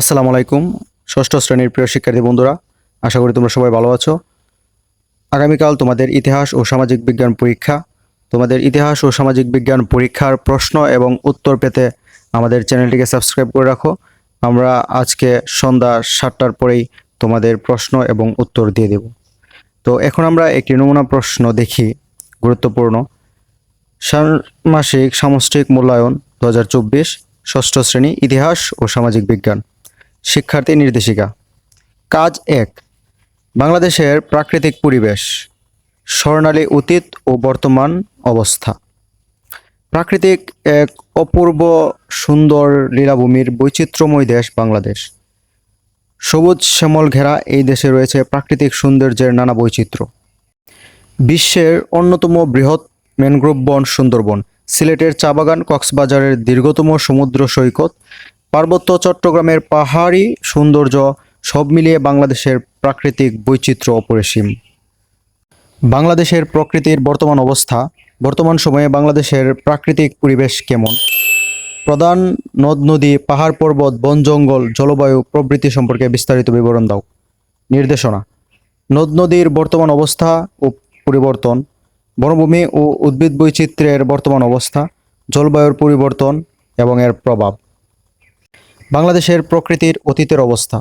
আসসালামু আলাইকুম, ষষ্ঠ শ্রেণির প্রিয় শিক্ষার্থী বন্ধুরা, আশা করি তোমরা সবাই ভালো আছো। আগামীকাল তোমাদের ইতিহাস ও সামাজিক বিজ্ঞান পরীক্ষা। তোমাদের ইতিহাস ও সামাজিক বিজ্ঞান পরীক্ষার প্রশ্ন এবং উত্তর পেতে আমাদের চ্যানেলটিকে সাবস্ক্রাইব করে রাখো। আমরা আজকে সন্ধ্যা সাতটার পরেই তোমাদের প্রশ্ন এবং উত্তর দিয়ে দেব। তো এখন আমরা একটি নমুনা প্রশ্ন দেখি, গুরুত্বপূর্ণ। ষান্মাসিক সামষ্টিক মূল্যায়ন দু হাজার চব্বিশ, ষষ্ঠ শ্রেণি ইতিহাস ও সামাজিক বিজ্ঞান। শিক্ষার্থী নির্দেশিকা। কাজ এক, বাংলাদেশের প্রাকৃতিক পরিবেশ, স্বর্ণালী অতীত ও বর্তমান অবস্থা। প্রাকৃতিক এক অপূর্ব সুন্দর লীলাভূমির বৈচিত্র্যময় দেশ বাংলাদেশ। সবুজ শ্যামল ঘেরা এই দেশে রয়েছে প্রাকৃতিক সৌন্দর্যের নানা বৈচিত্র্য। বিশ্বের অন্যতম বৃহৎ ম্যানগ্রোভ বন সুন্দরবন, সিলেটের চা বাগান কক্সবাজারের দীর্ঘতম সমুদ্র সৈকত পার্বত্য চট্টগ্রামের পাহাড়ি সৌন্দর্য সব মিলিয়ে বাংলাদেশের প্রাকৃতিক বৈচিত্র্য অপরিসীম। বাংলাদেশের প্রকৃতির বর্তমান অবস্থা, বর্তমান সময়ে বাংলাদেশের প্রাকৃতিক পরিবেশ কেমন? প্রধান নদ, নদী, পাহাড় পর্বত, বন, জঙ্গল, জলবায়ু, প্রভৃতি সম্পর্কে বিস্তারিত বিবরণ দাও। নির্দেশনা। নদ, নদীর বর্তমান অবস্থা ও পরিবর্তন, বনভূমি ও উদ্ভিদ বৈচিত্র্যের বর্তমান অবস্থা, জলবায়ুর পরিবর্তন এবং এর প্রভাব। বাংলাদেশের প্রকৃতির অতীতের অবস্থা।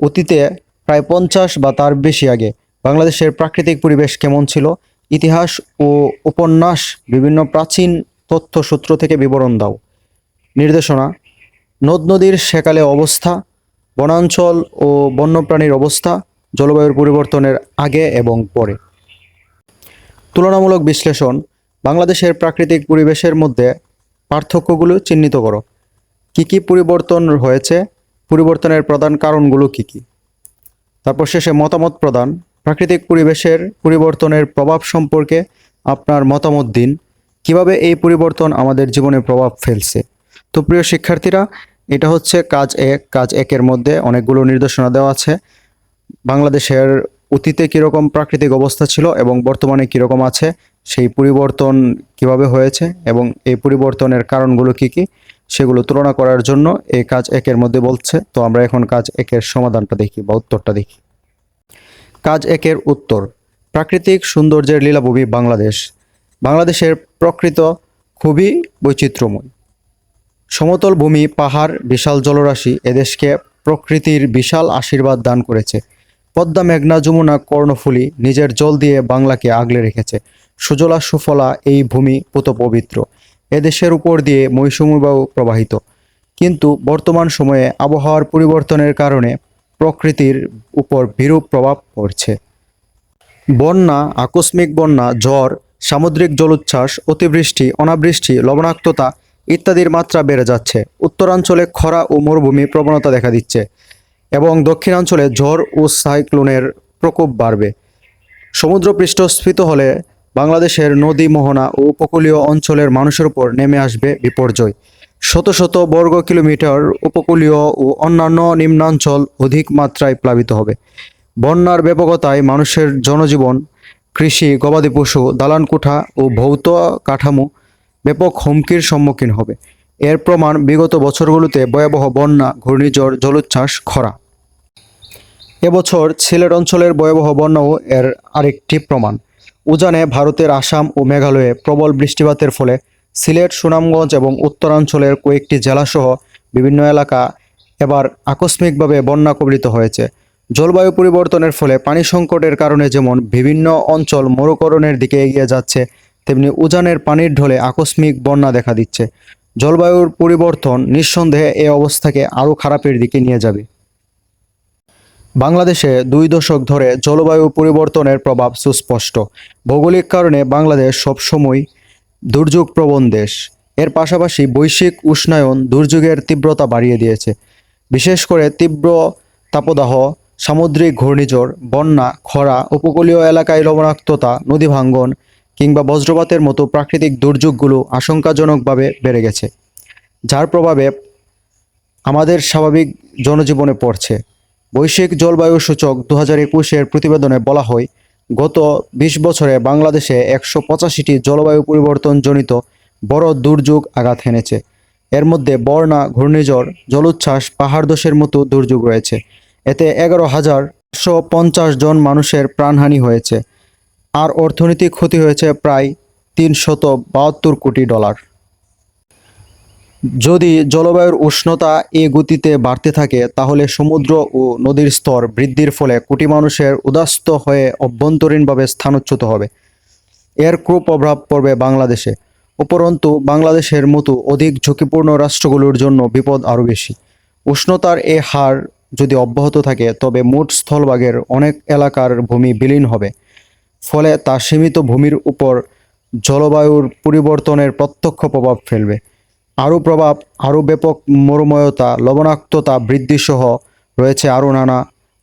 অতীতে প্রায় পঞ্চাশ বা তার বেশি আগে বাংলাদেশের প্রাকৃতিক পরিবেশ কেমন ছিল, ইতিহাস ও উপন্যাস বিভিন্ন প্রাচীন তথ্যসূত্র থেকে বিবরণ দাও। নির্দেশনা, নদ নদীর সেকালে অবস্থা, বনাঞ্চল ও বন্যপ্রাণীর অবস্থা, জলবায়ুর পরিবর্তনের আগে এবং পরে। তুলনামূলক বিশ্লেষণ, বাংলাদেশের প্রাকৃতিক পরিবেশের মধ্যে পার্থক্যগুলো চিহ্নিত করো। কি কি পরিবর্তন হয়েছে? পরিবর্তনের প্রধান কারণগুলো কি কি? তারপর শেষে মতামত প্রদান। প্রাকৃতিক পরিবেশের পরিবর্তনের প্রভাব সম্পর্কে আপনার মতামত দিন। কীভাবে এই পরিবর্তন আমাদের জীবনে প্রভাব ফেলছে? তো প্রিয় শিক্ষার্থীরা, এটা হচ্ছে কাজ এক। কাজ একের মধ্যে অনেকগুলো নির্দেশনা দেওয়া আছে। বাংলাদেশের অতীতে কীরকম প্রাকৃতিক অবস্থা ছিল এবং বর্তমানে কীরকম আছে, সেই পরিবর্তন কীভাবে হয়েছে এবং এই পরিবর্তনের কারণগুলো কি কি? সেগুলো তুলনা করার জন্য এই কাজ একের মধ্যে বলছে। তো আমরা এখন কাজ একের সমাধানটা দেখি বা উত্তরটা দেখি। কাজ একের উত্তর, প্রাকৃতিক সৌন্দর্যের লীলাভূমি বাংলাদেশ। বাংলাদেশের প্রকৃত খুবই বৈচিত্র্যময়। সমতল ভূমি, পাহাড়, বিশাল জলরাশি এদেশকে প্রকৃতির বিশাল আশীর্বাদ দান করেছে। পদ্মা, মেঘনা, যমুনা, কর্ণফুলী নিজের জল দিয়ে বাংলাকে আগলে রেখেছে। সুজলা, সুফলা এই ভূমি পুত পবিত্র এদেশের উপর দিয়ে মৌসুমী বায়ু প্রবাহিত। কিন্তু বর্তমান সময়ে আবহাওয়ার পরিবর্তনের কারণে প্রকৃতির উপর বিরূপ প্রভাব পড়ছে। বন্যা, আকস্মিক বন্যা, ঝড়, সামুদ্রিক জলোচ্ছ্বাস, অতিবৃষ্টি, অনাবৃষ্টি, লবণাক্ততা ইত্যাদির মাত্রা বেড়ে যাচ্ছে। উত্তরাঞ্চলে খরা ও মরুভূমি প্রবণতা দেখা দিচ্ছে এবং দক্ষিণাঞ্চলে ঝড় ও সাইক্লোনের প্রকোপ বাড়বে। সমুদ্রপৃষ্ঠ স্ফীত হলে বাংলাদেশের নদী মোহনা ও উপকূলীয় অঞ্চলের মানুষের উপর নেমে আসবে বিপর্যয়। শত শত বর্গ কিলোমিটার উপকূলীয় ও অন্যান্য নিম্নাঞ্চল অধিক মাত্রায় প্লাবিত হবে। বন্যার ব্যাপকতায় মানুষের জনজীবন, কৃষি, গবাদি পশু, দালানকোঠা ও ভৌত কাঠামো ব্যাপক হুমকির সম্মুখীন হবে। এর প্রমাণ বিগত বছরগুলোতে ভয়াবহ বন্যা, ঘূর্ণিঝড়, জলোচ্ছ্বাস, খরা। এবছর সিলেট অঞ্চলের ভয়াবহ বন্যাও এর আরেকটি প্রমাণ। উজানে ভারতের আসাম ও মেঘালয়ে প্রবল বৃষ্টিপাতের ফলে সিলেট, সুনামগঞ্জ এবং উত্তরাঞ্চলের কয়েকটি জেলাসহ বিভিন্ন এলাকা এবার আকস্মিকভাবে বন্যা কবলিত হয়েছে। জলবায়ু পরিবর্তনের ফলে পানি সংকটের কারণে যেমন বিভিন্ন অঞ্চল মরুকরণের দিকে এগিয়ে যাচ্ছে, তেমনি উজানের পানির ঢলে আকস্মিক বন্যা দেখা দিচ্ছে। জলবায়ুর পরিবর্তন নিঃসন্দেহে এ অবস্থাকে আরও খারাপের দিকে নিয়ে যাবে। বাংলাদেশে দুই দশক ধরে জলবায়ু পরিবর্তনের প্রভাব সুস্পষ্ট। ভৌগোলিক কারণে বাংলাদেশ সবসময় দুর্যোগ প্রবণ দেশ। এর পাশাপাশি বৈশ্বিক উষ্ণায়ন দুর্যোগের তীব্রতা বাড়িয়ে দিয়েছে। বিশেষ করে তীব্র তাপদাহ, সামুদ্রিক ঘূর্ণিঝড়, বন্যা, খরা, উপকূলীয় এলাকায় লবণাক্ততা, নদী ভাঙ্গন কিংবা বজ্রপাতের মতো প্রাকৃতিক দুর্যোগগুলো আশঙ্কাজনকভাবে বেড়ে গেছে, যার প্রভাবে আমাদের স্বাভাবিক জনজীবনে পড়ছে। বৈশ্বিক জলবায়ু সূচক দু হাজার একুশের প্রতিবেদনে বলা হয়, গত বিশ বছরে বাংলাদেশে একশো পঁচাশিটি জলবায়ু পরিবর্তনজনিত বড় দুর্যোগ আঘাত হেনেছে এর মধ্যে বর্ণা, ঘূর্ণিঝড়, জলোচ্ছ্বাস, পাহাড় ধসের মতো দুর্যোগ রয়েছে। এতে এগারো হাজার একশো পঞ্চাশ জন মানুষের প্রাণহানি হয়েছে। আর অর্থনৈতিক ক্ষতি হয়েছে প্রায় তিনশত বাহাত্তর কোটি ডলার। যদি জলবায়ুর উষ্ণতা এ গতিতে বাড়তে থাকে, তাহলে সমুদ্র ও নদীর স্তর বৃদ্ধির ফলে কোটি মানুষের উদাস্ত হয়ে অভ্যন্তরীণভাবে স্থানচ্যুত হবে। এর কুপ্রভাব পড়বে বাংলাদেশে। উপরন্তু, বাংলাদেশের মতো অধিক ঝুঁকিপূর্ণ রাষ্ট্রগুলোর জন্য বিপদ আরও বেশি। উষ্ণতার এ হার যদি অব্যাহত থাকে, তবে মোট স্থলভাগের অনেক এলাকার ভূমি বিলীন হবে। ফলে তা সীমিত ভূমির উপর জলবায়ুর পরিবর্তনের প্রত্যক্ষ প্রভাব ফেলবে। আরও প্রভাব, আরও ব্যাপক মরুময়তা, লবণাক্ততা বৃদ্ধিসহ রয়েছে আরও নানা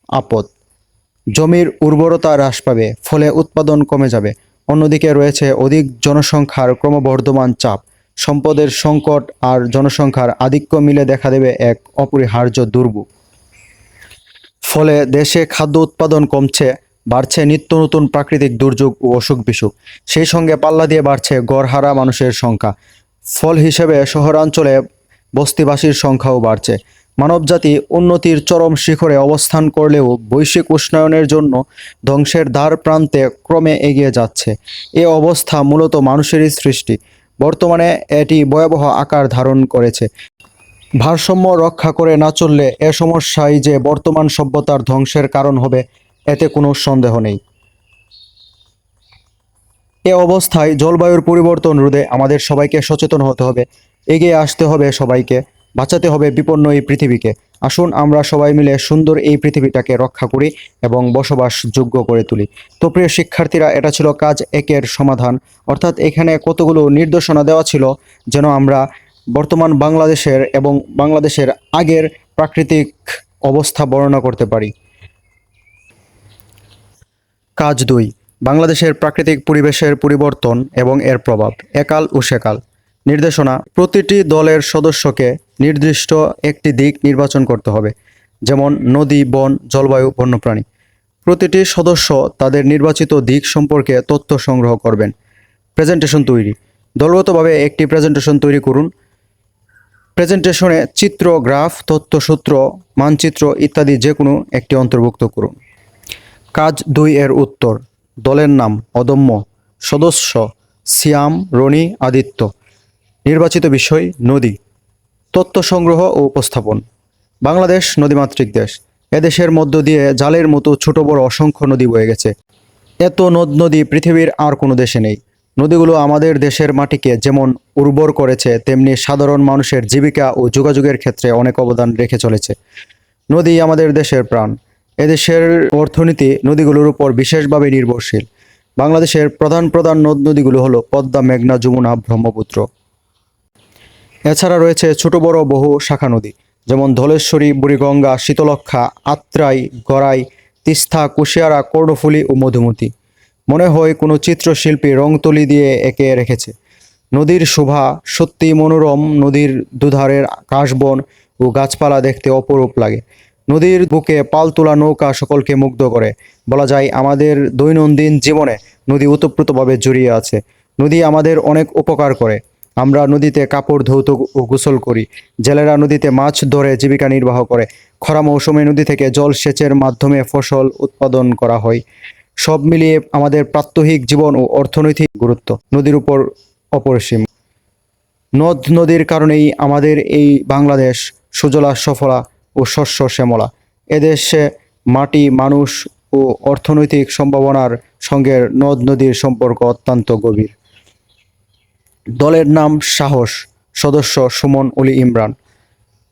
আপদ। জমির উর্বরতা হ্রাস পাবে, ফলে উৎপাদন কমে যাবে। অন্যদিকে রয়েছে অধিক জনসংখ্যার ক্রমবর্ধমান চাপ। সম্পদের সংকট আর জনসংখ্যার আধিক্য মিলে দেখা দেবে এক অপরিহার্য দুর্ভোগ ফলে দেশে খাদ্য উৎপাদন কমছে, বাড়ছে নিত্য নতুন প্রাকৃতিক দুর্যোগ ও অসুখ বিসুখ সেই সঙ্গে পাল্লা দিয়ে বাড়ছে গড়হারা মানুষের সংখ্যা। ফল হিসেবে শহরাঞ্চলে বস্তিবাসীর সংখ্যাও বাড়ছে। মানবজাতি উন্নতির চরম শিখরে অবস্থান করলেও বৈশ্বিক উষ্ণায়নের জন্য ধ্বংসের দ্বার প্রান্তে ক্রমে এগিয়ে যাচ্ছে। এ অবস্থা মূলত মানুষেরই সৃষ্টি। বর্তমানে এটি ভয়াবহ আকার ধারণ করেছে। ভারসাম্য রক্ষা করে না চললে এ সমস্যাই যে বর্তমান সভ্যতার ধ্বংসের কারণ হবে, এতে কোনো সন্দেহ নেই। এ অবস্থায় জলবায়ুর পরিবর্তন রোধে আমাদের সবাইকে সচেতন হতে হবে। এগিয়ে আসতে হবে সবাইকে, বাঁচাতে হবে বিপন্ন এই পৃথিবীকে। আসুন আমরা সবাই মিলে সুন্দর এই পৃথিবীটাকে রক্ষা করি এবং বসবাসযোগ্য করে তুলি। তো প্রিয় শিক্ষার্থীরা, এটা ছিল কাজ একের সমাধান। অর্থাৎ এখানে কতগুলো নির্দেশনা দেওয়া ছিল যেন আমরা বর্তমান বাংলাদেশের এবং বাংলাদেশের আগের প্রাকৃতিক অবস্থা বর্ণনা করতে পারি। কাজ দুই। বাংলাদেশের প্রাকৃতিক পরিবেশের পরিবর্তন এবং এর প্রভাব একাল ও সেকাল। নির্দেশনা, প্রতিটি দলের সদস্যকে নির্দিষ্ট একটি দিক নির্বাচন করতে হবে, যেমন নদী, বন, জলবায়ু, বন্যপ্রাণী। প্রতিটি সদস্য তাদের নির্বাচিত দিক সম্পর্কে তথ্য সংগ্রহ করবেন। প্রেজেন্টেশন তৈরি। দলগতভাবে একটি প্রেজেন্টেশন তৈরি করুন। প্রেজেন্টেশনে চিত্র, গ্রাফ, তথ্যসূত্র, মানচিত্র ইত্যাদি যে কোনো একটি অন্তর্ভুক্ত করুন। কাজ দুই এর উত্তর। দলের নাম অদম্য সদস্য সিয়াম রনি আদিত্য। নির্বাচিত বিষয় নদী। তথ্য সংগ্রহ ও উপস্থাপন। বাংলাদেশ নদীমাতৃক দেশ। এদেশের মধ্য দিয়ে জালের মতো ছোট বড় অসংখ্য নদী বয়ে গেছে। এত নদ নদী পৃথিবীর আর কোনো দেশে নেই। নদীগুলো আমাদের দেশের মাটিকে যেমন উর্বর করেছে, তেমনি সাধারণ মানুষের জীবিকা ও যোগাযোগের ক্ষেত্রে অনেক অবদান রেখে চলেছে। নদী আমাদের দেশের প্রাণ। এদেশের অর্থনীতি নদীগুলোর উপর বিশেষভাবে নির্ভরশীল। বাংলাদেশের প্রধান প্রধান নদ নদীগুলো হলো পদ্মা, মেঘনা, যমুনা, ব্রহ্মপুত্র। এছাড়া রয়েছে ছোট, বড় বহু শাখা নদী, যেমন ধলেশ্বরী, বুড়িগঙ্গা শীতলক্ষা আত্রাই, গড়াই, তিস্তা, কুশিয়ারা, কর্ণফুলি ও মধুমতি। মনে হয় কোনো চিত্রশিল্পী রং তুলি দিয়ে এঁকে রেখেছে। নদীর শোভা সত্যি মনোরম, নদীর দুধারের কাশবন ও গাছপালা দেখতে অপরূপ লাগে। নদীর বুকে পাল তোলা নৌকা সকলকে মুগ্ধ করে। বলা যায়, আমাদের দৈনন্দিন জীবনে নদী ওতপ্রোতভাবে জড়িয়ে আছে। নদী আমাদের অনেক উপকার করে। আমরা নদীতে কাপড় ধৌত ও গোসল করি। জেলেরা নদীতে মাছ ধরে জীবিকা নির্বাহ করে। খরা মৌসুমে নদী থেকে জল সেচের মাধ্যমে ফসল উৎপাদন করা হয়। সব মিলিয়ে আমাদের প্রাত্যহিক জীবন ও অর্থনৈতিক গুরুত্ব নদীর উপর অপরিসীম। নদ নদীর কারণেই আমাদের এই বাংলাদেশ সুজলা সফলা ও শস্য শ্যামলা। এদেশে মাটি, মানুষ ও অর্থনৈতিক সম্ভাবনার সঙ্গে নদ নদীর সম্পর্ক অত্যন্ত গভীর। দলের নাম সাহস, সদস্য সুমন অলি ইমরান।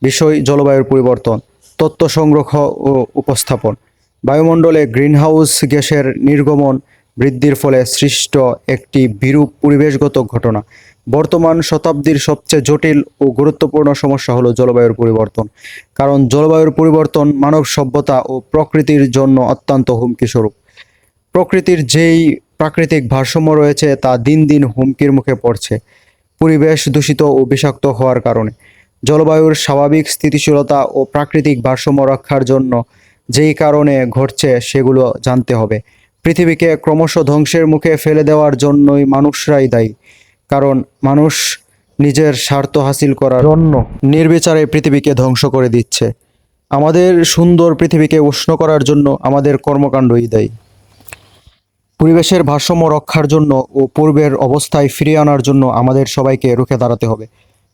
বিষয় জলবায়ুর পরিবর্তন, তথ্য সংগ্রহ ও উপস্থাপন। বায়ুমণ্ডলে গ্রিনহাউস গ্যাসের নির্গমন বৃদ্ধির ফলে সৃষ্ট একটি বিরূপ পরিবেশগত ঘটনা। বর্তমান শতাব্দীর সবচেয়ে জটিল ও গুরুত্বপূর্ণ সমস্যা হলো জলবায়ুর পরিবর্তন। কারণ জলবায়ুর পরিবর্তন মানব সভ্যতা ও প্রকৃতির জন্য অত্যন্ত হুমকিস্বরূপ প্রকৃতির যেই প্রাকৃতিক ভারসাম্য রয়েছে তা দিন দিন হুমকির মুখে পড়ছে। পরিবেশ দূষিত ও বিষাক্ত হওয়ার কারণে। জলবায়ুর স্বাভাবিক স্থিতিশীলতা ও প্রাকৃতিক ভারসাম্য রক্ষার জন্য যেই কারণে ঘটছে সেগুলো জানতে হবে। পৃথিবীকে ক্রমশ ধ্বংসের মুখে ফেলে দেওয়ার জন্যই মানুষরাই দায়ী। কারণ মানুষ নিজের স্বার্থ হাসিল করার জন্য। নির্বিচারে পৃথিবীকে ধ্বংস করে দিচ্ছে। আমাদের সুন্দর পৃথিবীকে উষ্ণ করার জন্য আমাদের কর্মকাণ্ডই দেয়। পরিবেশের ভারসাম্য রক্ষার জন্য ও পূর্বের অবস্থায় ফিরিয়ে আনার জন্য আমাদের সবাইকে রুখে দাঁড়াতে হবে।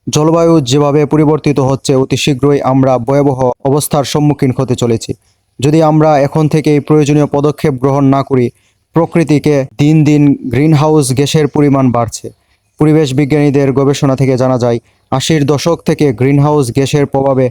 জলবায়ু যেভাবে পরিবর্তিত হচ্ছে অতি শীঘ্রই আমরা ভয়াবহ অবস্থার সম্মুখীন হতে চলেছি। যদি আমরা এখন থেকেই প্রয়োজনীয় পদক্ষেপ গ্রহণ না করি প্রকৃতিকে দিন দিন গ্রিনহাউস গ্যাসের পরিমাণ বাড়ছে। পরিবেশ বিজ্ঞানীদের গবেষণা থেকে জানা যায়, আশির দশক থেকে গ্রিনহাউস গ্যাসের প্রভাবে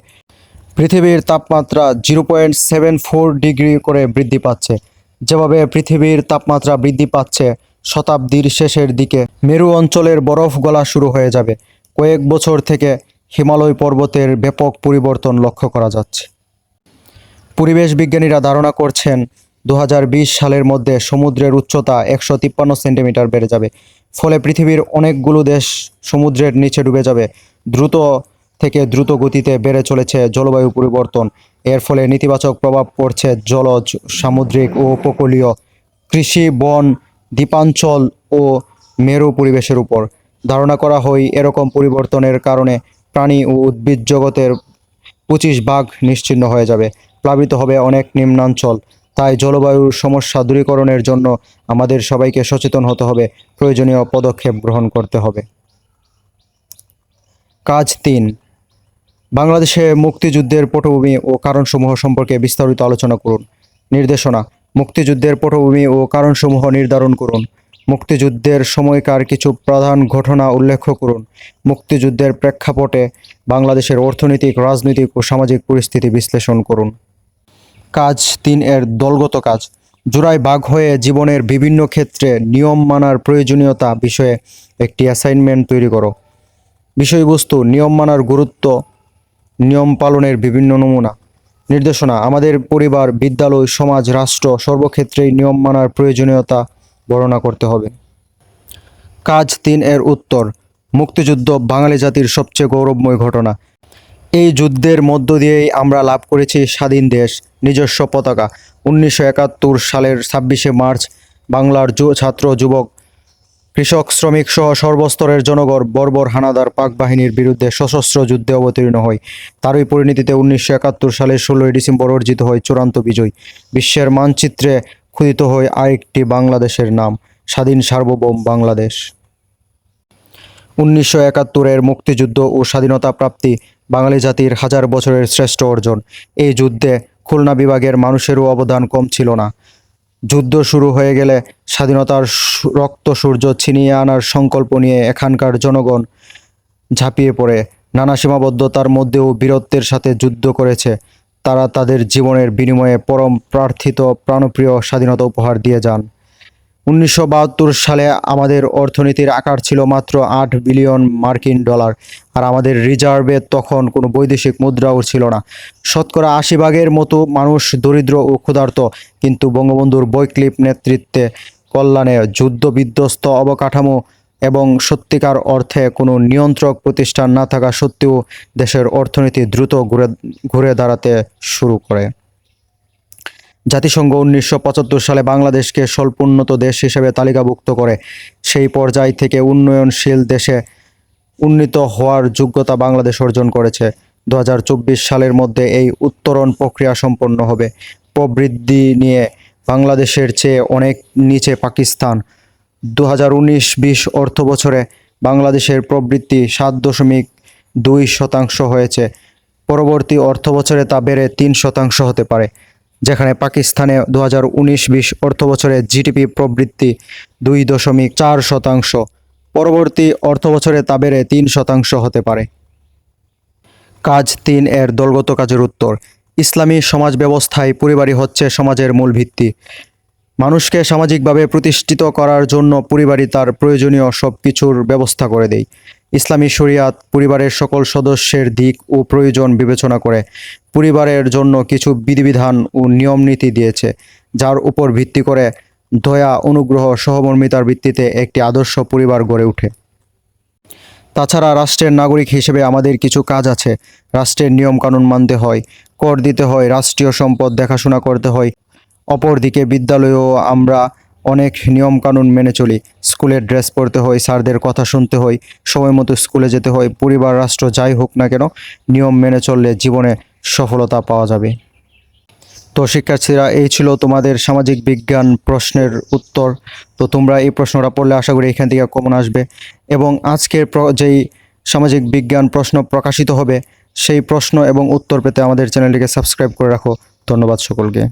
পৃথিবীর তাপমাত্রা zero point seven four degree করে বৃদ্ধি পাচ্ছে। যেভাবে পৃথিবীর তাপমাত্রা বৃদ্ধি পাচ্ছে শতাব্দীর শেষের দিকে, মেরু অঞ্চলের বরফ গলা শুরু হয়ে যাবে। কয়েক বছর থেকে হিমালয় পর্বতের ব্যাপক পরিবর্তন লক্ষ্য করা যাচ্ছে। পরিবেশ বিজ্ঞানীরা ধারণা করছেন দু হাজার বিশ সালের মধ্যে সমুদ্রের উচ্চতা একশো তিপ্পান্ন সেন্টিমিটার বেড়ে যাবে। ফলে পৃথিবীর অনেকগুলো দেশ সমুদ্রের নিচে ডুবে যাবে। দ্রুত থেকে দ্রুত গতিতে বেড়ে চলেছে জলবায়ু পরিবর্তন। এর ফলে নেতিবাচক প্রভাব পড়ছে জলজ, সামুদ্রিক ও উপকূলীয় কৃষি, বন, দ্বীপাঞ্চল ও মেরু পরিবেশের উপর। ধারণা করা হয় এরকম পরিবর্তনের কারণে প্রাণী ও উদ্ভিদ জগতের পঁচিশ ভাগ নিশ্চিহ্ন হয়ে যাবে। প্লাবিত হবে অনেক নিম্নাঞ্চল। তাই জলবায়ুর সমস্যা দূরীকরণের জন্য আমাদের সবাইকে সচেতন হতে হবে, প্রয়োজনীয় পদক্ষেপ গ্রহণ করতে হবে। কাজ তিন, বাংলাদেশে মুক্তিযুদ্ধের পটভূমি ও কারণসমূহ সম্পর্কে বিস্তারিত আলোচনা করুন। নির্দেশনা, মুক্তিযুদ্ধের পটভূমি ও কারণসমূহ নির্ধারণ করুন। মুক্তিযুদ্ধের সময়কার কিছু প্রধান ঘটনা উল্লেখ করুন। মুক্তিযুদ্ধের প্রেক্ষাপটে বাংলাদেশের অর্থনৈতিক, রাজনৈতিক ও সামাজিক পরিস্থিতি বিশ্লেষণ করুন। কাজ তিন এর দলগত কাজ। জোড়ায় বাঘ হয়ে জীবনের বিভিন্ন ক্ষেত্রে নিয়ম মানার প্রয়োজনীয়তা বিষয়ে একটি অ্যাসাইনমেন্ট তৈরি করো। বিষয়বস্তু, নিয়ম মানার গুরুত্ব, নিয়ম পালনের বিভিন্ন নমুনা। নির্দেশনা, আমাদের পরিবার, বিদ্যালয়, সমাজ, রাষ্ট্র সর্বক্ষেত্রেই নিয়ম মানার প্রয়োজনীয়তা বর্ণনা করতে হবে। কাজ তিন এর উত্তর, মুক্তিযুদ্ধ বাঙালি জাতির সবচেয়ে গৌরবময় ঘটনা। এই যুদ্ধের মধ্য দিয়েই আমরা লাভ করেছি স্বাধীন দেশ, নিজস্ব পতাকা। উনিশশো একাত্তর সালের ছাব্বিশে মার্চ বাংলার ছাত্র, যুবক, কৃষক, শ্রমিক সহ সর্বস্তরের জনগণ বর্বর হানাদার পাক বাহিনীর বিরুদ্ধে সশস্ত্র যুদ্ধে অবতীর্ণ হয়। তারই পরিণতিতে উনিশশো একাত্তর সালের ষোলোই ডিসেম্বর অর্জিত হয় চূড়ান্ত বিজয়। বিশ্বের মানচিত্রে ক্ষুদিত হয় আরেকটি বাংলাদেশের নাম, স্বাধীন সার্বভৌম বাংলাদেশ। উনিশশো একাত্তরের মুক্তিযুদ্ধ ও স্বাধীনতা প্রাপ্তি বাঙালি জাতির হাজার বছরের শ্রেষ্ঠ অর্জন। এই যুদ্ধে খুলনা বিভাগের মানুষেরও অবদান কম ছিল না। যুদ্ধ শুরু হয়ে গেলে স্বাধীনতার রক্ত সূর্য ছিনিয়ে আনার সংকল্প নিয়ে এখানকার জনগণ ঝাঁপিয়ে পড়ে। নানা সীমাবদ্ধতার মধ্যেও বীরত্বের সাথে যুদ্ধ করেছে। তারা তাদের জীবনের বিনিময়ে পরম প্রার্থিত প্রাণপ্রিয় স্বাধীনতা উপহার দিয়ে যান। উনিশশো বাহাত্তর সালে আমাদের অর্থনীতির আকার ছিল মাত্র আট বিলিয়ন মার্কিন ডলার, আর আমাদের রিজার্ভে তখন কোনো বৈদেশিক মুদ্রাও ছিল না। শতকরা আশি ভাগের মতো মানুষ দরিদ্র ও ক্ষুধার্ত, কিন্তু বঙ্গবন্ধুর বৈক্লিপ নেতৃত্বে কল্যাণে যুদ্ধ বিধ্বস্ত অবকাঠামো এবং সত্যিকার অর্থে কোনো নিয়ন্ত্রক প্রতিষ্ঠান না থাকা সত্ত্বেও দেশের অর্থনীতি দ্রুত ঘুরে ঘুরে দাঁড়াতে শুরু করে। জাতিসংঘ উনিশশো পঁচাত্তর সালে বাংলাদেশকে স্বল্পোন্নত দেশ হিসেবে তালিকাভুক্ত করে, সেই পর্যায় থেকে উন্নয়নশীল দেশে উন্নীত হওয়ার যোগ্যতা বাংলাদেশ অর্জন করেছে। দু হাজার চব্বিশ সালের মধ্যে এই উত্তরণ প্রক্রিয়া সম্পন্ন হবে। প্রবৃদ্ধি নিয়ে বাংলাদেশের চেয়ে অনেক নিচে পাকিস্তান। দু হাজার উনিশ বিশ অর্থ বছরে বাংলাদেশের প্রবৃদ্ধি সাত দশমিক দুই শতাংশ হয়েছে। পরবর্তী অর্থ বছরে তা বেড়ে তিন শতাংশ হতে পারে। যেখানে পাকিস্তানে দু হাজার উনিশ বিশ অর্থ বছরে জিডিপি প্রবৃদ্ধি দুই দশমিক চার শতাংশ, পরবর্তী অর্থ বছরে তা বেড়ে তিন শতাংশ হতে পারে। কাজ তিন এর দলগত কাজের উত্তর, ইসলামী সমাজ ব্যবস্থায় পরিবারই হচ্ছে সমাজের মূল ভিত্তি। মানুষকে সামাজিকভাবে প্রতিষ্ঠিত করার জন্য পরিবারই তার প্রয়োজনীয় সব কিছুর ব্যবস্থা করে দেয়। ইসলামী শরিয়াত পরিবারের সকল সদস্যের দিক ও প্রয়োজন বিবেচনা করে পরিবারের জন্য কিছু বিধিবিধান ও নিয়ম নীতি দিয়েছে, যার উপর ভিত্তি করে দয়া, অনুগ্রহ, সহমর্মিতার ভিত্তিতে একটি আদর্শ পরিবার গড়ে ওঠে। তাছাড়া রাষ্ট্রের নাগরিক হিসেবে আমাদের কিছু কাজ আছে। রাষ্ট্রের নিয়মকানুন মানতে হয়, কর দিতে হয়, রাষ্ট্রীয় সম্পদ দেখাশোনা করতে হয়। অপরদিকে বিদ্যালয়েও আমরা অনেক নিয়মকানুন মেনে চলি। স্কুলের ড্রেস পরতে হয়, স্যারদের কথা শুনতে হয়, সময় মতো স্কুলে যেতে হয়, পরিবার, রাষ্ট্র যাই হোক না কেন, নিয়ম মেনে চললে জীবনে সফলতা পাওয়া যাবে। তো শিক্ষার্থীরা, এই ছিল তোমাদের সামাজিক বিজ্ঞান প্রশ্নের উত্তর। তো তোমরা এই প্রশ্নটা পড়লে আশা করি এখান থেকে কমন আসবে। এবং আজকের যেই সামাজিক বিজ্ঞান প্রশ্ন প্রকাশিত হবে, সেই প্রশ্ন এবং উত্তর পেতে আমাদের চ্যানেলটিকে সাবস্ক্রাইব করে রাখো। ধন্যবাদ সকলকে।